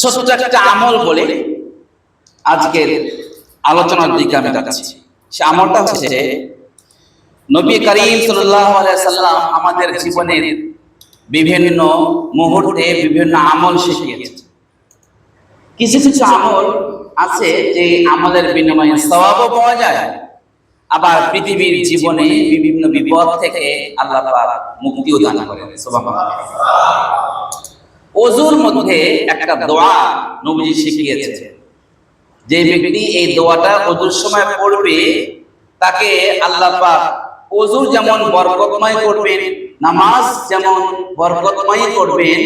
ছোট্ট একটা আমল বলে আজকের আলোচনার দিকে আমি যাচ্ছি। সে আমলটা হচ্ছে নবী করিম সাল্লাম আমাদের জীবনের বিভিন্ন মুহূর্তে বিভিন্ন আমল শিখিয়েছে কিছু কিছু আমল আছে যে আমলের বিনিময়ে সওয়াবও পাওয়া যায়, আবার পৃথিবীর জীবনে বিভিন্ন বিপদ থেকে আল্লাহ মুক্তিও দান করেন। ওজুর মধ্যে একটা দোয়া নবীজি শিখিয়েছে যে ব্যক্তি এই দোয়াটা ওজুর সময় পড়বে, তাকে আল্লাহ পাক ওজুর যেমন বরকতময় করবেন, নামাজ যেমন বরকতময় করবেন,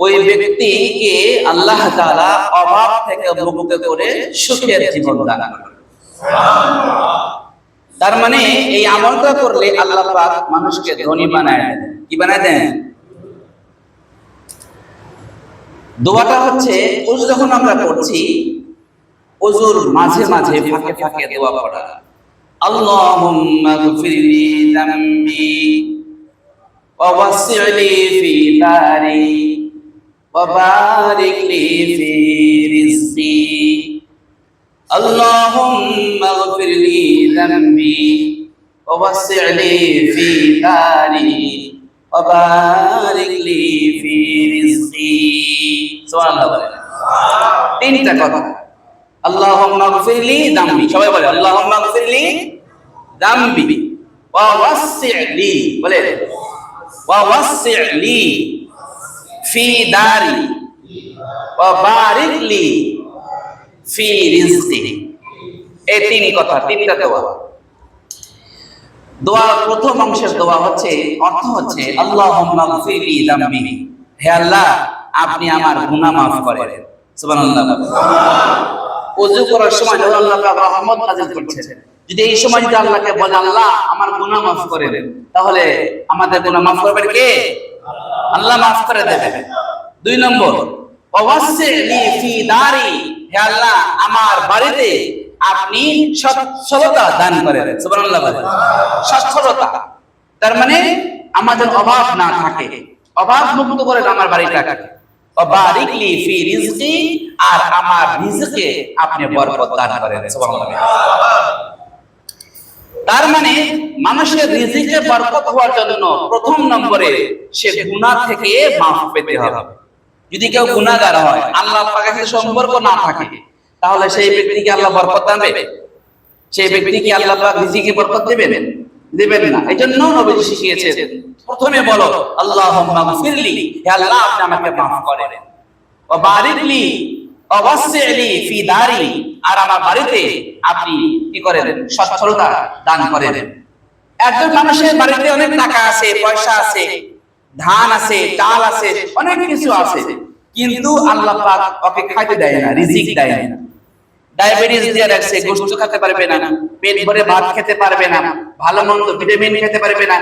ওই ব্যক্তিকে আল্লাহ তাআলা অভাব থেকে মুক্ত করে সুখের জীবন দান করবেন। তার মানে এই আমলটা করলে আল্লাহ পাক মানুষকে ধনী বানায় কি বানায় দেন? দোয়াটা হচ্ছে ওজু যখন আমরা করছি ওজুর মাঝে মাঝে ফাঁকে ফাঁকে দোয়া পড়া। আল্লাহুম্মা গফিরলি যামবি ওয়া ওয়াসি'লি ফি দারি ওয়া বারিক লি ফি রিজকি। আল্লাহুম্মা গফিরলি যামবি ওয়া ওয়াসি'লি ফি দারি ওয়া তিনটা কথা। আল্লাহুম্মা গফিরলি যামবি সবাই বলে, আল্লাহুম্মা গফিরলি যামবি ওয়া ওয়াসি'লি বলে কথা, তিনটা দেওয়া দোয়ার প্রথম অংশের দোয়া হচ্ছে, অর্থ হচ্ছে গফিরলি হে আল্লাহ আপনি আমার গুনাহ maaf করেন। সুবহানাল্লাহ। ওযু করার সময় আল্লাহ রহমত নাযিল করছেন। যদি এই সময় যদি আল্লাহকে বলে, আল্লাহ, আমার maaf করে দেন, তাহলে আমাদের maaf করবেন কে? আল্লাহ maaf করে দুই নম্বর ফি দারি, হে আল্লাহ, আমার বাড়িতে আপনি সচ্ছলতা দান করেন সুবহানাল্লাহ সচ্ছলতা তার মানে আমাদের অভাব না থাকে। অভাব মুক্ত করেন আমার বাড়িটাকে। আর আমার রিজকে আপনি বরকত দান করেন তার মানে মানুষের রিজিকে বরকত হওয়ার জন্য প্রথম নম্বরে সে গুনাহ থেকে মাফ পেতে হবে। যদি কেউ গুনাহগার হয় আল্লাহ সাথে সম্পর্ক না থাকে, তাহলে সেই ব্যক্তিকে আল্লাহ বরকত দেবে সেই ব্যক্তিকে আল্লাহ রিজিকে বরকত দিবেন? দিবেন না। এজন্য নবী শিখিয়েছেন, প্রথমে বলো গফিরলি, হে আল্লাহ, আপনি আমাকে মাফ করেন। ও বারিকলি অবশ্যই ফি দারি, আর আমার বাড়িতে আপনি কি করেন? সচ্ছলতা দান করেন। একজন মানুষের বাড়িতে অনেক টাকা আছে, পয়সা আছে, ধান আছে, চাল আছে, অনেক কিছু আছে। কিন্তু আল্লাহ পাক ওকে খাইতে দেয় না, রিজিক দেয় না। ডায়াবেটিস দিয়ে রাখছে গোশত খেতে পারবে না পেট ভরে ভাত খেতে পারবে না ভালো মন্দ ভিটামিন খেতে পারবে না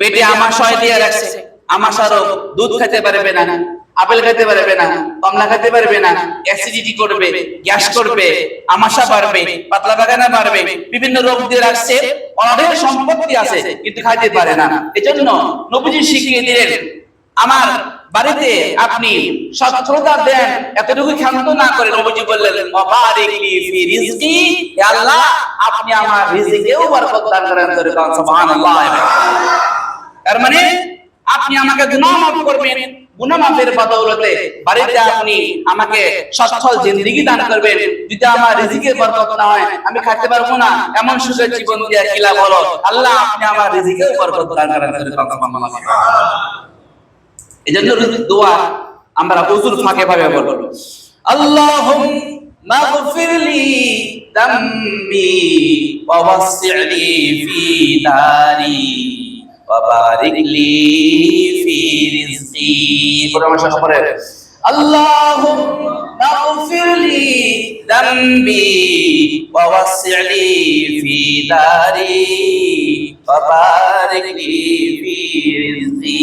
পেটে আমাশয় দিয়ে রাখছে আমাশারও দুধ খেতে পারবে না আপেল খেতে পারবে না কমলা খেতে পারবে না অ্যাসিডিটি করবে গ্যাস করবে আমাশা বাড়বে পাতলা বাগানা বাড়বে বিভিন্ন রোগ দিয়ে রাখছে অনেক সম্পত্তি আছে কিন্তু খাইতে পারে না। এজন্য নবীজি শিখিয়ে দিলেন আমার বাড়িতে আপনি সচ্ছলতা দেন এতটুকু ক্ষান্ত না করে নবীজি বললেন অবারিক ফি রিজকি, হে আল্লাহ, আপনি আমার রিজিকেও বরকত দান করেন করে সুবহানাল্লাহ। তার মানে আপনি আমাকে গুনাহ মাফ করবেন, গুনাহ মাফের বদৌলতে বাড়িতে আপনি আমাকে সচ্ছল জিন্দেগি দান করবেন। যদি আমার রিজিকের বরকত না হয়, আমি খাইতে পারব না। এমন সুখের জীবন দিয়ে কি লাভ আল্লাহ, আপনি আমার রিজিকেও বরকত দান করেন সুবহানাল্লাহ এজন্য দোয়া আমরা ওযুর ফাঁকে ভাবে বলব। আল্লাহুম্মা গফিরলি দাম্বি ওয়া ওয়াসি'লি ফি দারি ওয়া বারিক লি ফি রিজকি। পরামর্শ করে আল্লাহুম্মা গফিরলি দাম্বি ওয়া ওয়াসি'লি ফি দারি ওয়া বারিক লি ফি রিজকি।